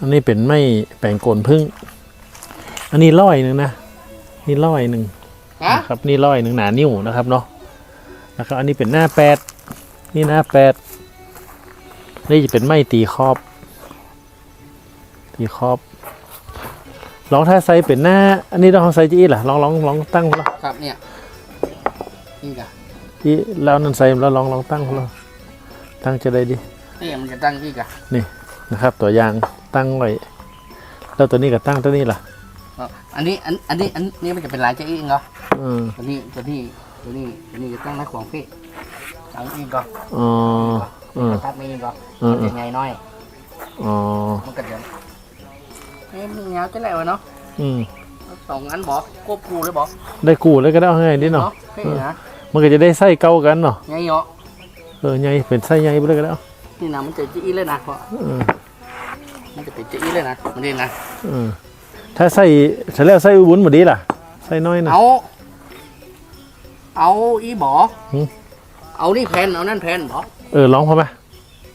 อันนี้เป็นไม้แปลงโกนพึ่ง อันนี้ร้อยหนึ่งนะ นี่ร้อยหนึ่งฮะนะครับ นี่ร้อยหนึ่งหนานิ้วนะครับเนาะ นะครับ อันนี้เป็นหน้าแปด นี่หน้าแปด นี่จะเป็นไม้ตีครอบ ตีครอบ ลองถ้าใส่เป็นหน้า อันนี้ต้องใส่จีอีล่ะลองลองลองตั้งแล้วครับเนี่ย นี่กะจีแล้วนั่นใส่แล้วลองลองตั้งแล้วตั้งจะได้ดีนี่มันจะตั้งที่กะนะครับ ตัวอย่าง ตั้งไว้แล้วตัวนี้ก็ตั้งตัวนี้ล่ะอันนี้อันอันนี้อันนี้มันจะเป็นลายเจ๊อีกเหรออืมตัวนี้ตัวนี้ตัวนี้ตัวนี้จะตั้งในขวางพี่ตั้งอีกก่อนอ๋ออืมทัดไม่อีกก่อนอืมจะไงน้อยอ๋อมันก็เดี๋ยวเอ้ยมันยาวจะไหนวะเนาะอืมสองอันบอกควบคู่เลยบอกได้กูเลยก็ได้เอาให้ดิเนาะเฮ้ยนะมันก็จะได้ไส้เก่ากันเนาะไงเหรอเออใหญ่เป็นไส้ใหญ่ไปเลยก็ได้เอานี่นะมันจะจี้เลยนะเพราะเออ มันจะเป็นจี้เลยนะมันนี่นะเออถ้าไส้ถ้าแล้วไส้วุ้นหมดดีล่ะไส้น้อยนะ เอาเอาอีบอหืมเอานี่แผ่นเอานั่นแผ่นบอเออร้องพอไหม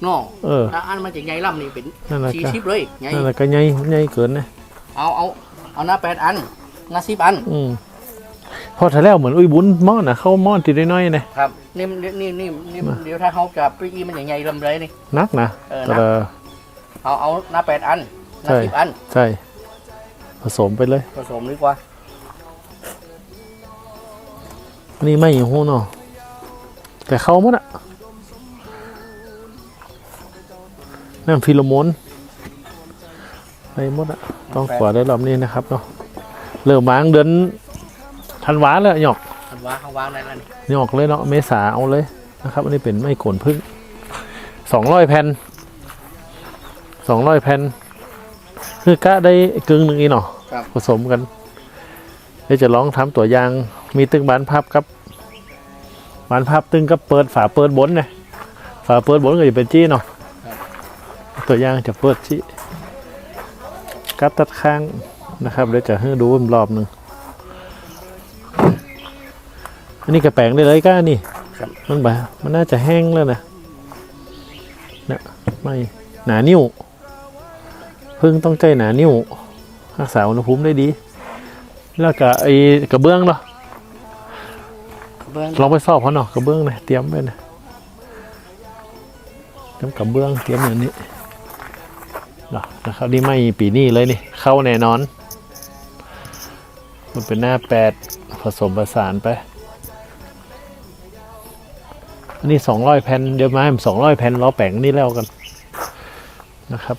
น้อเออ ถ้าอันมันจะใหญ่ล่ำนี่เป็นนั่นแหละสี่ก็สิบเลยใหญ่นั่นแหละก็ใหญ่ใหญ่เกินนะเอาเอาเอาหน้าแปดอันหน้าสิบอัน อืมพอถ้าแล้วเหมือนอุ้ยบุญหม้อนนะเข้าหม้อนติดน้อยๆนะครับนี่นี่นี่นี่นี่เดี๋ยวถ้าเขาจะไปอีมันจะใหญ่ลำเลยนี่ นักนะเออแต่นักละ เอาเอาหน้าแปดอันหน้าใช่ สิบอัน ใช่ ผสมไปเลย ผสมดีกว่านี่ไม่อยู่หูเนาะแต่เข้าหมดอะนั่นฟิโลโมนไปหมดอะต้องขวาได้รอบนี้นะครับเนาะเริ่มมาตั้งเดือนธันวาแล้วหยอกอันว่าเขาวางนั่นนั่นหยอกเลยเนาะเมษาเอาเลยนะครับ อันนี้เป็นไม้โขนพึ่งสองร้อยแผ่น สองร้อยแผ่นคือกะได้กึ่งหนึ่งอีเนาะครับ ผสมกันเดี๋ยวจะลองทำตัวอย่างมีตึงบานพับครับบานพับตึงก็เปิดฝาเปิดบนนะฝาเปิดบนก็จะเป็นจี้เนาะตัวอย่างจะเปิดจี้กัดตัดข้างนะครับเดี๋ยวจะให้ดูอีกรอบหนึ่งอันนี้กระแปลงได้เลยก้านี่ครับ มันแบบมันน่าจะแห้งแล้วนะเนี่ยไม่หนานิ้ว พึ่งต้องใจหนานิ้วรักษาอุณหภูมิได้ดี แล้วก็ไอ้กระเบื้องเนาะเบิ้งลองไปสอบเขาเนาะกระเบื้องนะเตรียมไว้นะเตรียมกระเบื้องเตรียมอย่างนี้เนาะนะครับนี่ไม่ปีนี้เลยนี่ เข้าแน่นอน มันเป็นหน้าแปดผสมประสานไป อันนี้สองร้อยแผ่นเดี๋ยวมาให้สองร้อยแผ่นล้อแปลงนี่แล้วกันนะครับ